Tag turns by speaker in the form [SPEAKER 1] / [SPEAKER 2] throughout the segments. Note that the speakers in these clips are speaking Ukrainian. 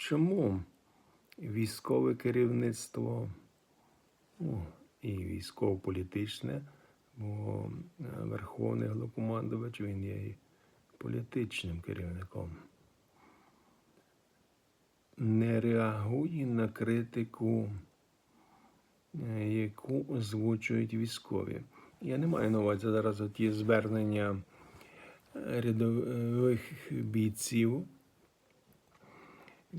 [SPEAKER 1] чому військове керівництво ну, і військово-політичне, бо е, Верховний Головнокомандувач, він є політичним керівником, не реагує на критику, е, яку озвучують військові. Я не маю на увазі зараз ті звернення е, рядових бійців,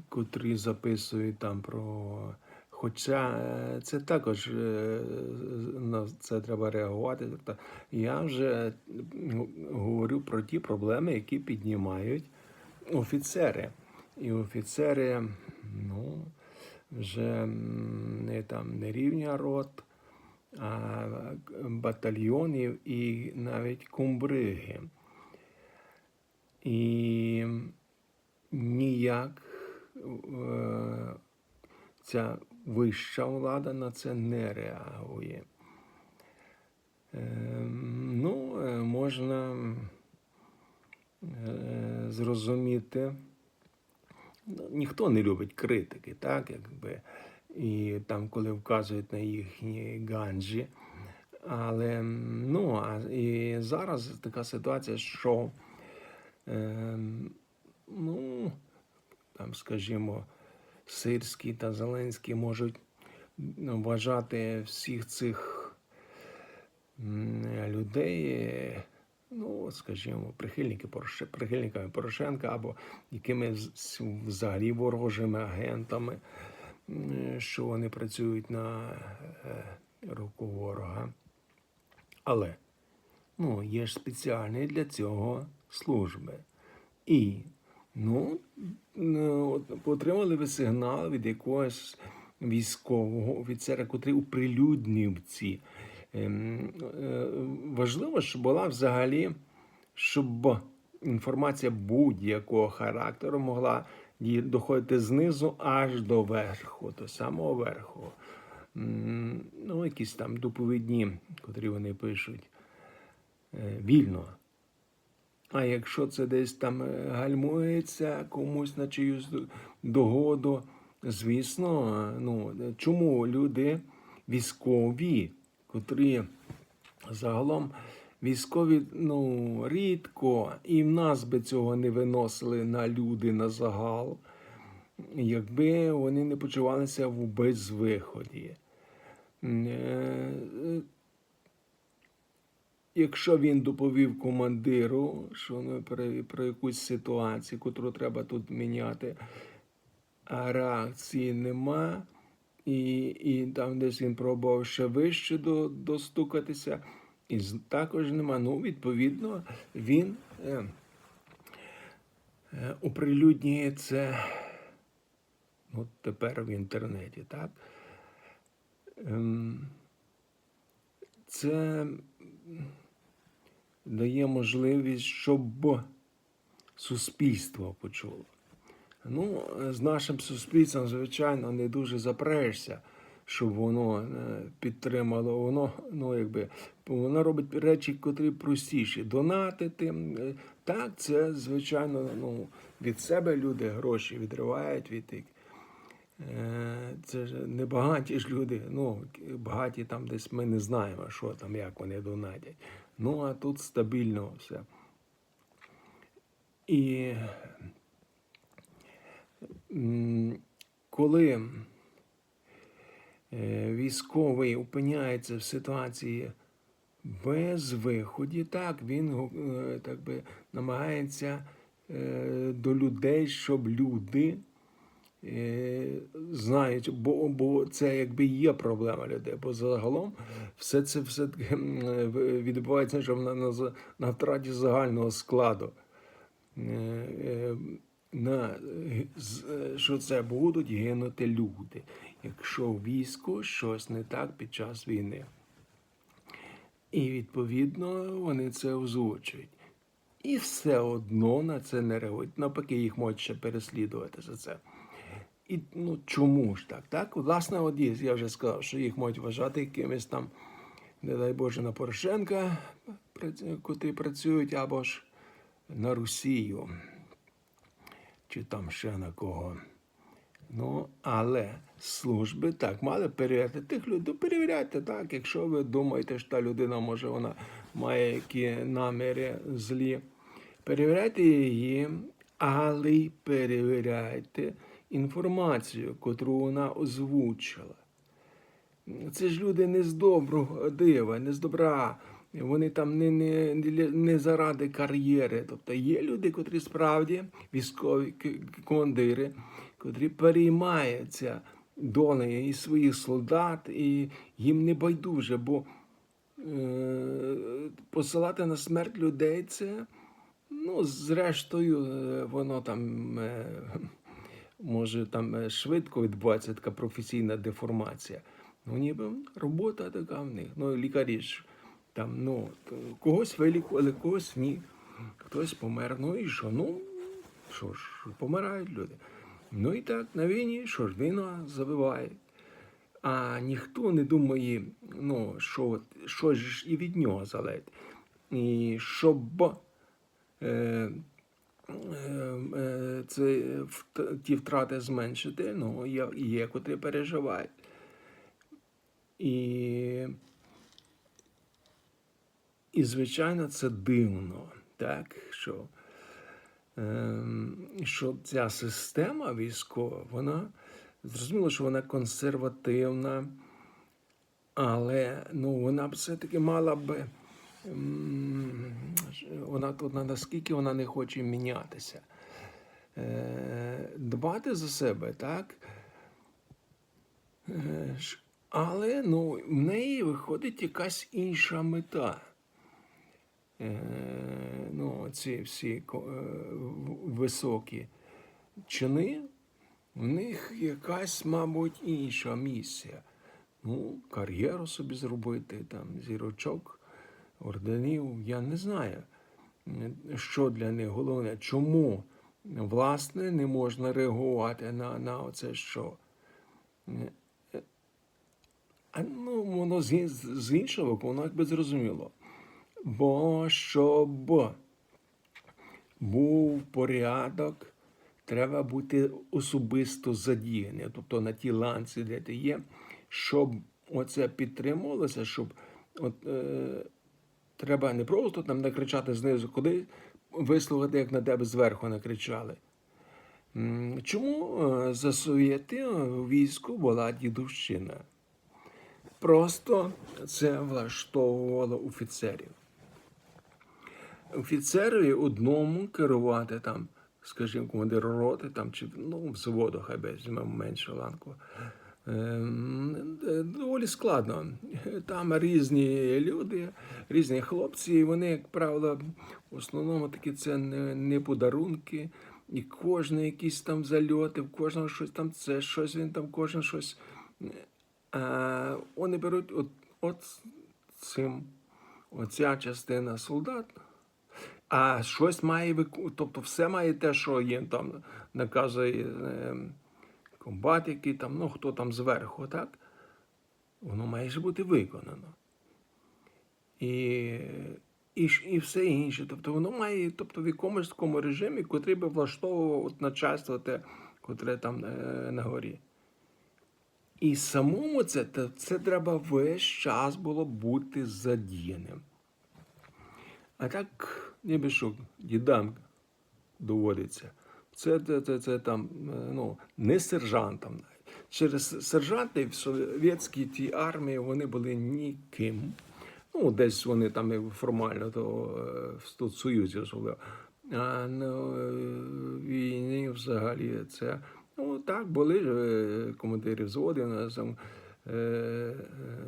[SPEAKER 1] котрі записують там про. Хоча е, це також е, на це треба реагувати. Тобто я вже говорю про ті проблеми, які піднімають офіцери. І офіцери, ну, вже не там не рівня рот, а батальйонів і навіть кумбриги. І ніяк ця вища влада на це не реагує. Е, Ну, е, можна е, зрозуміти, ну, ніхто не любить критики, так, якби. І там, коли вказують на їхні ганджі. Але ну, і зараз така ситуація, що е, ну, там, скажімо, Сирський та Зеленський можуть ну, вважати всіх цих людей, ну, скажімо, прихильники Пороше- прихильниками Порошенка або якимись взагалі ворожими агентами, що вони працюють на е, руку ворога. Але ну, є ж спеціальні для цього служби. І ну, ну, отримали ви сигнал від якогось військового офіцера, котрий оприлюднив ці. Ем, е, Важливо, щоб була взагалі, щоб інформація будь-якого характеру могла доходити знизу аж до верху, до самого верху. Ну, якісь там доповідні, котрі вони пишуть е, вільно. А якщо це десь там е, гальмується комусь на чиюсь догоду, звісно, е, ну чому люди військові, котрі загалом військові ну, рідко, і в нас би цього не виносили на люди на загал, якби вони не почувалися в безвиході. Е, Якщо він доповів командиру, що ну, про, про якусь ситуацію, яку треба тут міняти, а реакції нема, і, і там десь він пробував ще вище до, достукатися, і також нема. Ну, відповідно, він е, е, оприлюднює це ну, тепер в інтернеті, так? Ем, це дає можливість, щоб суспільство почуло. Ну, з нашим суспільством, звичайно, не дуже запрешся, щоб воно е, підтримало. Воно, ну, якби, воно робить речі, котрі простіші. Донатити. е, Так, це, звичайно, ну, від себе люди гроші відривають від тих. Е, Це ж не багаті ж люди. Ну, багаті там десь ми не знаємо, що там, як вони донатять. Ну, а тут стабільно все. І коли е, військовий опиняється в ситуації без виході, так, він е, так би, намагається е, до людей, щоб люди знають, бо, бо це якби є проблема людей. Бо загалом все це все відбувається що на, на, на втраті загального складу. Е, е, На, е, е, що це будуть гинути люди, якщо в війську щось не так під час війни. І відповідно вони це озвучують. І все одно на це не реагують. Навпаки, їх можуть ще переслідувати за це. І ну чому ж так? Так, власне, от є, я вже сказав, що їх можуть вважати якимись там, не дай Боже, на Порошенка, котрі працюють, або ж на Росію, чи там ще на кого. Ну, але служби так мали перевіряти тих людей. Перевіряйте так, якщо ви думаєте, що та людина може вона має які наміри злі. Перевіряйте її, але й перевіряйте інформацію, котру вона озвучила. Це ж люди не з доброго дива, не з добра. Вони там не, не, не, заради кар'єри. Тобто є люди, котрі справді військові командири, котрі переймаються долею і своїх солдат, і їм не байдуже, бо е, посилати на смерть людей це, ну, зрештою, е, воно там. Е, може там е, швидко відбувається така професійна деформація. Ну, ніби робота така в них. Ну, лікарі ж там, ну, когось вилікували, когось ні. Хтось помер. Ну і що? Ну, що ж, помирають люди. Ну і так, на війні, що ж, війна забиває. А ніхто не думає, ну, що, що ж і від нього залежить. І щоб е, е, е, це ті втрати зменшити, ну, є, є котрі переживають. І, і звичайно, це дивно, так, що, ем, що ця система військова, вона зрозуміло, що вона консервативна, але ну, вона все-таки мала би. Вона тут наскільки вона не хоче мінятися. Е, Дбати за себе, так? Е, Але ну, в неї виходить якась інша мета. Е, Ну, ці всі високі чини, в них якась, мабуть, інша місія. Ну, кар'єру собі зробити, там, зірочок, орденів, я не знаю, що для них головне, чому, власне, не можна реагувати на, на оце що. А ну, воно з, з іншого боку, воно якби зрозуміло. Бо щоб був порядок, треба бути особисто задіяним, тобто на тій ланці, де ти є, щоб оце підтримувалося, щоб от, е, треба не просто там накричати знизу, куди вислухати, як на тебе зверху накричали. Чому е, за в війську була дідовщина? Просто це влаштовувало офіцерів. Офіцерові одному керувати там, скажімо, командир роти там, чи ну, взводу, хай візьмемо меншу ланку. Ем, е, Доволі складно. Там різні люди, різні хлопці, і вони, як правило, в основному такі це не, подарунки, і кожен якісь там зальоти, в кожного щось там це, щось він там, кожен щось. А вони беруть от, от цим, оця частина солдат, а щось має тобто все має те, що їм там наказує комбат, який там, ну хто там зверху, так? Воно має ж бути виконано. І, і, і все інше. Тобто воно має тобто, в якомусь такому режимі, котрий би влаштовував начальство те, котре там е, на горі. І самому це, це треба весь час було бути задіяним. А так, ніби що, дідам доводиться. Це, це, це, це там, е, ну, не сержантам. Через сержанти в совєтській тій армії вони були ніким. Ну, десь вони там формально то е, в Союзі особливо. А на е, війні взагалі це. Ну, так, були командири е,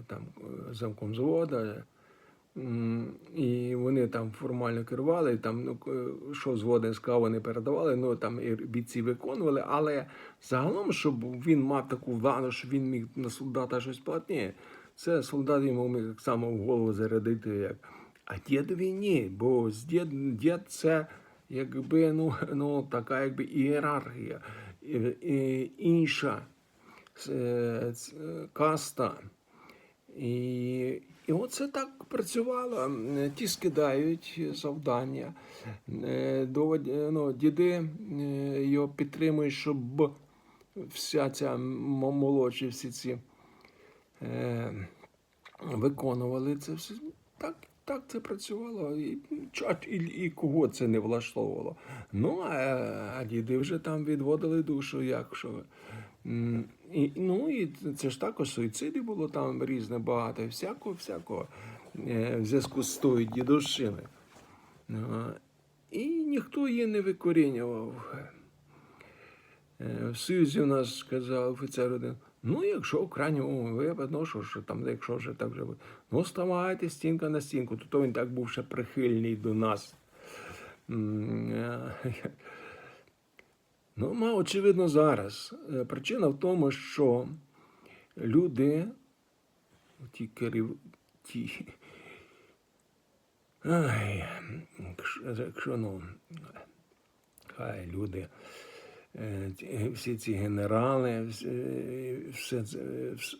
[SPEAKER 1] там, замком взвода. І вони там формально керували, там, ну, к- що згоден сказав, вони передавали, ну там і бійці виконували, але загалом, щоб він мав таку владу, що він міг на солдата щось платити, ні. це солдат йому міг так само в голову зарядити, як. А дідові ні, бо з дід, дід це якби ну, ну, така якби ієрархія, інша е, ц- каста. І, і оце так працювало. Ті скидають завдання. Е, е, Ну, діди е, його підтримують, щоб вся ця молодші всі ці виконували це все. Так, так це працювало. І, і, і кого це не влаштовувало. Ну, а, а діди вже там відводили душу, як що. І, ну, і це ж також суїцидів було там різне багато, всякого, всякого е, в зв'язку з тою дідовщиною. І ніхто її не викорінював. Е, В Союзі в нас сказав офіцер один, ну, якщо в крайньому випадку, ну, що ж там, якщо вже так буде, ну, ставайте стінка на стінку, то, то він так був ще прихильний до нас. Ну, ма, очевидно, зараз. Е, Причина в тому, що люди, ті керів, ті, ай, якщо, ну, хай люди, всі ці генерали, е, все це,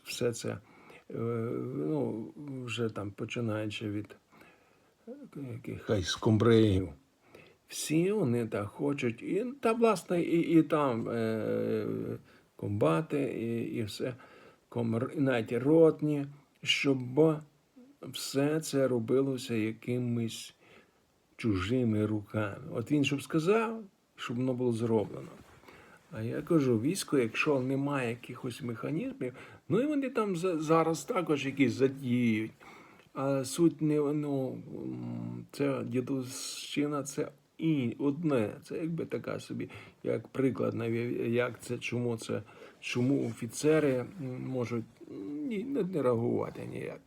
[SPEAKER 1] все це е, ну, вже там починаючи від е, яких. Всі вони так хочуть, і та власне, і, і там е, комбати, і, і все, комар, і навіть ротні, щоб все це робилося якимись чужими руками. От він щоб сказав, щоб воно було зроблено. А я кажу, військо, якщо немає якихось механізмів, ну і вони там зараз також якісь задіють. А суть не ну, це дідовщина, це і одне. Це якби така собі, як приклад, як це, чому це, чому офіцери можуть ні, не, реагувати ніяк.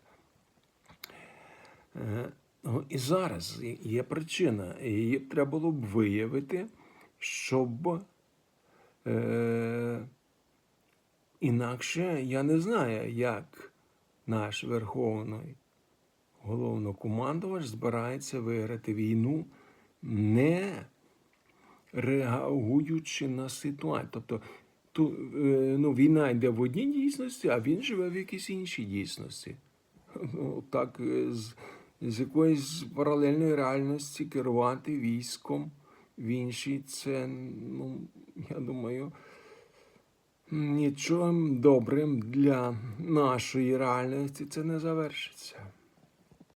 [SPEAKER 1] Е, ну, І зараз є причина, її треба було б виявити, щоб е, інакше я не знаю, як наш верховний головнокомандувач збирається виграти війну, не реагуючи на ситуацію. Тобто ту, е, ну, війна йде в одній дійсності, а він живе в якійсь іншій дійсності. Ну, так, е, з, з якоїсь паралельної реальності керувати військом в іншій, це, ну, я думаю, нічого добрим для нашої реальності це не завершиться.